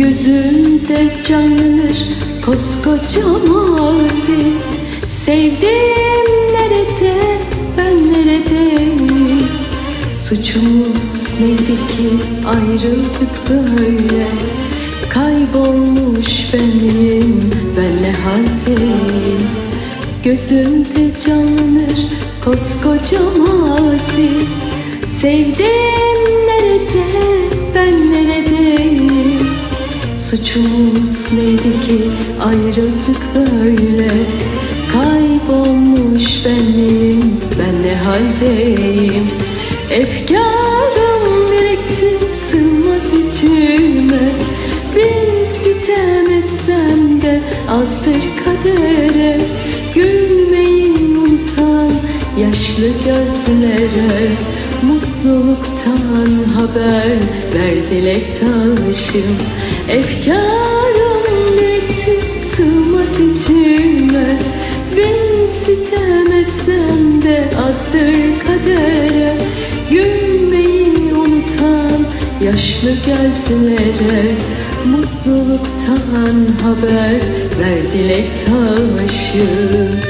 Gözümde canlanır koskoca mazi Sevdiğim nerede ben neredeyim Suçumuz neydi ki ayrıldık böyle? Kaybolmuş benim ben ne haldeyim? Gözümde canlanır koskoca mazi Sevdiğim nerede ben neredeyim Suçumuz neydi ki? Ayrıldık böyle. Kaybolmuş benim ben ne haldeyim? Efkarım birikti sığmaz içime. Bin sitem etsem de azdır kadere. Gülmeyi unutan yaşlı gözlere Mutluluktan haber ver dilek taşım Efkarım birikti sığmaz içime Bin sitem etsem de azdır kadere. Gülmeyi unutan yaşlı gözlere Mutluluktan haber ver dilek taşım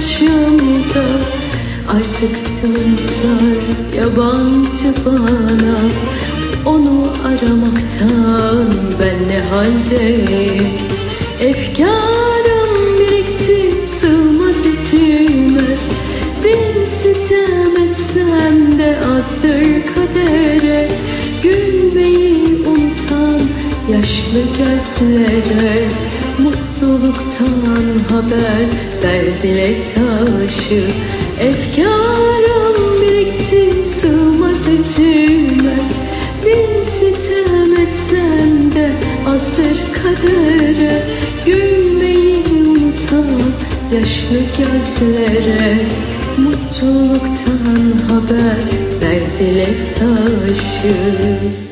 karşımda. Artık umutlar yabancı bana. Onu aramaktan ben ne haldeyim Efkarım birikti sığmaz içime. Bir sitem etsem de azdır kadere. Gülmeyi unutan yaşlı gözlere Mutluluktan haber ver dilek taşı. Efkarım birikti sığmaz içime. Bin sitem etsem de azdır kadere Gülmeyi unutan yaşlı gözlere. Mutluluktan haber ver dilek taşı